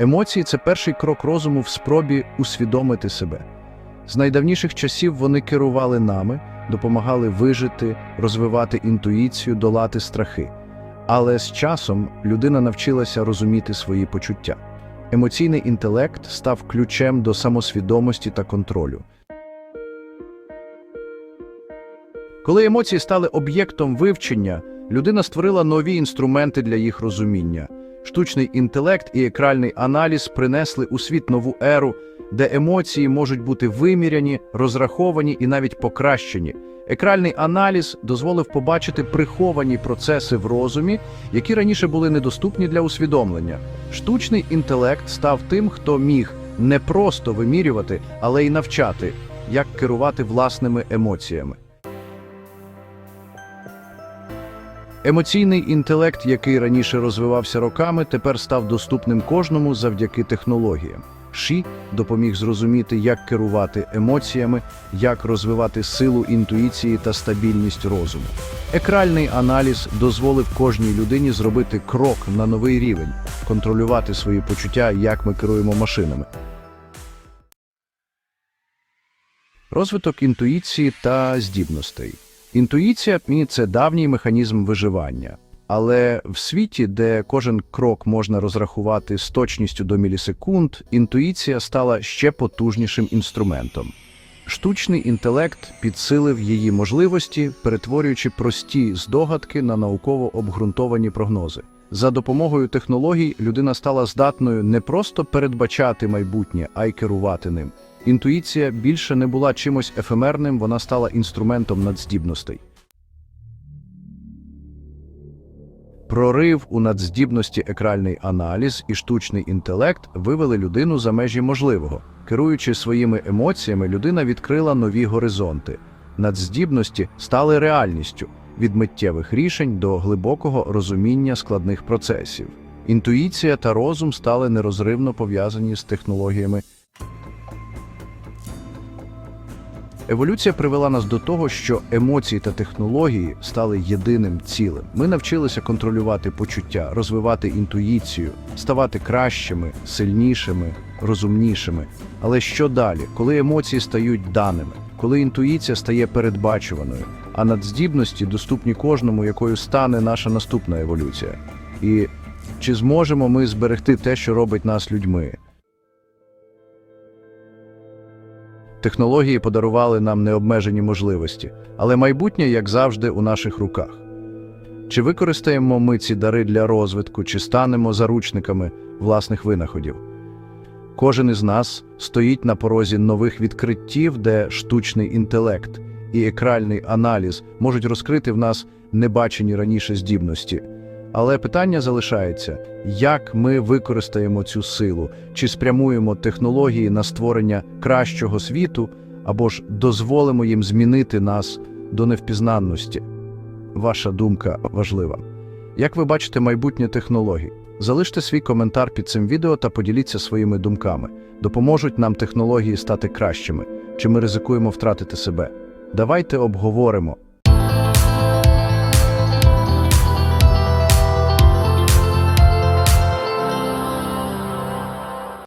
Емоції це перший крок розуму в спробі усвідомити себе. З найдавніших часів вони керували нами, допомагали вижити, розвивати інтуїцію, долати страхи. Але з часом людина навчилася розуміти свої почуття. Емоційний інтелект став ключем до самосвідомості та контролю. Коли емоції стали об'єктом вивчення, людина створила нові інструменти для їх розуміння. Штучний інтелект і екранний аналіз принесли у світ нову еру, де емоції можуть бути виміряні, розраховані і навіть покращені. Екранний аналіз дозволив побачити приховані процеси в розумі, які раніше були недоступні для усвідомлення. Штучний інтелект став тим, хто міг не просто вимірювати, але й навчати, як керувати власними емоціями. Емоційний інтелект, який раніше розвивався роками, тепер став доступним кожному завдяки технологіям. Ші допоміг зрозуміти, як керувати емоціями, як розвивати силу інтуїції та стабільність розуму. Екральний аналіз дозволив кожній людині зробити крок на новий рівень, контролювати свої почуття, як ми керуємо машинами. Розвиток інтуїції та здібностей. Інтуїція – це давній механізм виживання. Але в світі, де кожен крок можна розрахувати з точністю до мілісекунд, інтуїція стала ще потужнішим інструментом. Штучний інтелект підсилив її можливості, перетворюючи прості здогадки на науково обґрунтовані прогнози. За допомогою технологій людина стала здатною не просто передбачати майбутнє, а й керувати ним. Інтуїція більше не була чимось ефемерним, вона стала інструментом надздібностей. Прорив у надздібності екральний аналіз і штучний інтелект вивели людину за межі можливого. Керуючи своїми емоціями, людина відкрила нові горизонти. Надздібності стали реальністю від миттєвих рішень до глибокого розуміння складних процесів. Інтуїція та розум стали нерозривно пов'язані з технологіями. Еволюція привела нас до того, що емоції та технології стали єдиним цілим. Ми навчилися контролювати почуття, розвивати інтуїцію, ставати кращими, сильнішими, розумнішими. Але що далі, коли емоції стають даними, коли інтуїція стає передбачуваною, а надздібності доступні кожному, якою стане наша наступна еволюція? І чи зможемо ми зберегти те, що робить нас людьми? Технології подарували нам необмежені можливості, але майбутнє, як завжди, у наших руках. Чи використаємо ми ці дари для розвитку, чи станемо заручниками власних винаходів? Кожен із нас стоїть на порозі нових відкриттів, де штучний інтелект і екральний аналіз можуть розкрити в нас небачені раніше здібності. Але питання залишається, як ми використаємо цю силу, чи спрямуємо технології на створення кращого світу, або ж дозволимо їм змінити нас до невпізнанності. Ваша думка важлива. Як ви бачите майбутнє технологій? Залиште свій коментар під цим відео та поділіться своїми думками. Допоможуть нам технології стати кращими, чи ми ризикуємо втратити себе? Давайте обговоримо,